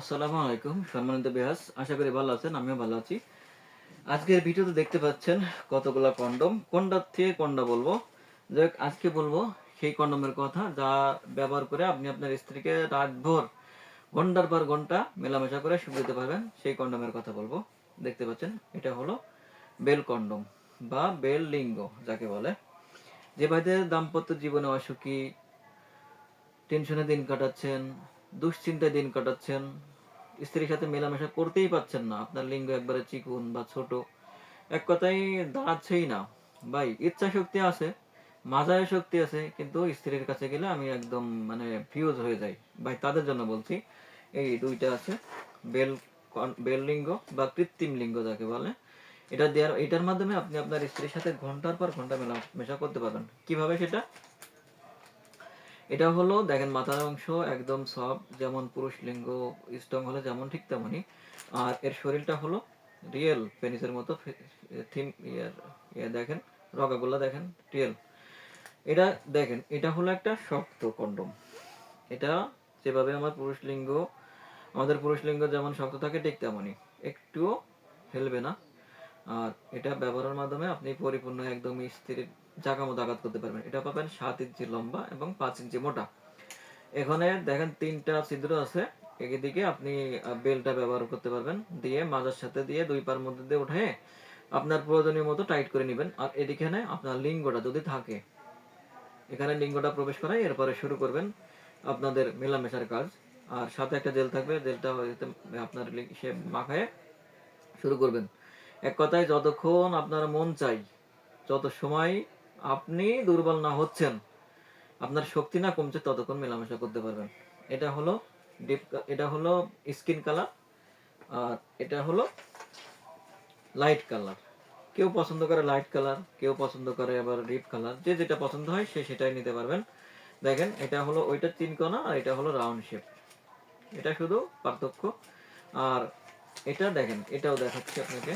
আসসালামু আলাইকুম, সম্মানিত বিহাস। আশা করি ভালো আছেন, আমিও ভালো আছি। আজকের ভিডিওতে দেখতে পাচ্ছেন কতগুলা কন্ডম। কোনটার থেকে কোনটা বলব? যাই আজকে বলব সেই কন্ডমের কথা যা ব্যবহার করে আপনি আপনার স্ত্রীকে রাতভর, ঘণ্টার পর ঘণ্টা মেলামেশা করে সুখ দিতে পারবেন, সেই কন্ডমের কথা বলব। দেখতে পাচ্ছেন, এটা হলো বেল কন্ডম বা বেল লিঙ্গ যাকে বলে। যে ভাইদের দাম্পত্য জীবনে অসুখী, টেনশনে দিন কাটাচ্ছেন দুশ্চিন্তায় দিন কাটাচ্ছেন। স্ত্রীর সাথে মেলামেশা করতেই পাচ্ছেন না। আপনার লিঙ্গ একবারে চিকুন বা ছোট। এক কথায় দাঁড়াচ্ছেই না। ভাই, ইচ্ছা শক্তি আছে মাজায় শক্তি আছে, কিন্তু স্ত্রীর কাছে গেলে আমি একদম মানে ফিউজ হয়ে যাই। ভাই, তাদের জন্য বলছি, এই দুইটা আছে, বেল বেল লিঙ্গ বা কৃত্রিম লিঙ্গ যাকে বলে। এটা দেওয়ার, এটার মাধ্যমে আপনি আপনার স্ত্রীর সাথে ঘণ্টার পর ঘণ্টা মেলামেশা করতে পারবেন। কীভাবে সেটা? এটা হলো, দেখেন, মাথার অংশ একদম সব যেমন পুরুষ লিঙ্গ স্ট্রং হলে যেমন ঠিক তেমনই। আর এর শরীরটা হলো রিয়েল পেনিসের মতো থিম ইয়ার ইয়ে দেখেন রগাগুলো দেখেন রিয়েল এটা দেখেন, এটা হলো একটা শক্ত কন্ডম এটা যেভাবে আমার পুরুষ লিঙ্গ, আমাদের পুরুষ লিঙ্গ যেমন শক্ত থাকে ঠিক তেমনই। একটুও হেলবে না। আর এটা ব্যবহারের মাধ্যমে আপনি পরিপূর্ণ একদম স্থির জায়গা মতো আঘাত করতে পারবেন। এটা পাবেন সাত ইঞ্চি লম্বা এবং পাঁচ ইঞ্চি মোটা। এখানে দেখেন তিনটা ছিদ্র আছে। এদিকে আপনি বেলটা ব্যবহার করতে পারবেন। দিয়ে মাজার সাথে দিয়ে দুই পার মধ্যে দিয়ে উঠে আপনার প্রয়োজনীয় মতো টাইট করে নেবেন। আর এদিকে আপনার লিঙ্গটা যদি থাকে, এখানে লিঙ্গটা প্রবেশ করাই এরপরে শুরু করবেন আপনাদের মেলামেশার কাজ। আর সাথে একটা জেল থাকবে, জেলটা আপনার সে মাখায় শুরু করবেন। এক কথায় যতক্ষণ আপনার মন চাই, যত সময় আপনি দুর্বল না হচ্ছেন, আপনার শক্তি না কমছে ততক্ষণ মেলামেশা করতে পারবেন। এটা হলো ডিপ এটা হলো স্কিন কালার আর এটা হলো লাইট কালার কেউ পছন্দ করে লাইট কালার কেউ পছন্দ করে আবার ডিপ কালার যে যেটা পছন্দ হয় সে সেটাই নিতে পারবেন। দেখেন, এটা হলো ওইটা তিন কোণা আর এটা হলো রাউন্ড শেপ এটা শুধু পার্থক্য। আর এটা দেখেন, এটাও দেখাচ্ছি আপনাকে।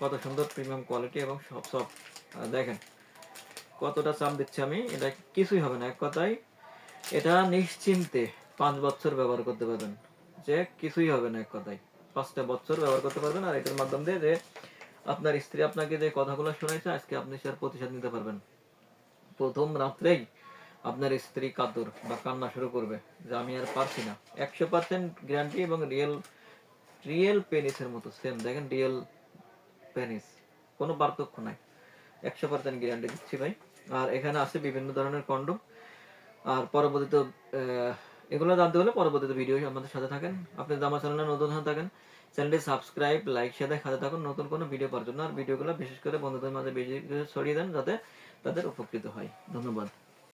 কত সুন্দর প্রিমিয়াম কোয়ালিটি এবং সব সব দেখেন। কতটা চাপ দিচ্ছি আমি, এটা কিছুই হবে না। এক কথায়, এটা নিশ্চিন্তে পাঁচ বছর ব্যবহার করতে পারবেন। যে কিছুই হবে না এক কথায়। পাঁচটা বছর ব্যবহার করতে পারবেন আর এটার মাধ্যম দিয়ে যে আপনার স্ত্রী আপনাকে যে কথাগুলো শোনাইছে, আজকে আপনি সে প্রতিশোধ নিতে পারবেন। প্রথম রাত্রেই আপনার স্ত্রী কাতর বা কান্না শুরু করবে যে আমি আর পারছি না। একশো পার্সেন্ট গ্যারান্টি এবং রিয়েল রিয়েল পেনিসের মতো সেম দেখেন রিয়েল পেনিস কোনো পার্থক্য নাই। একশো পার্সেন্ট গ্যারান্টি দিচ্ছি ভাই। আর এখানে আছে বিভিন্ন ধরনের কন্ডম আর পরবর্তীতে এগুলো জানতে হলে পরবর্তীতে ভিডিও আমাদের সাথে থাকেন। আপনি আমার চ্যানেলে নতুন হয়ে থাকেন চ্যানেলটি সাবস্ক্রাইব লাইক সাথে সাথে থাকুন নতুন কোনো ভিডিও পাওয়ার জন্য। আর ভিডিওগুলো বিশেষ করে বন্ধুদের মাঝে বেশি ছড়িয়ে দেন যাতে তাদের উপকৃত হয়। ধন্যবাদ।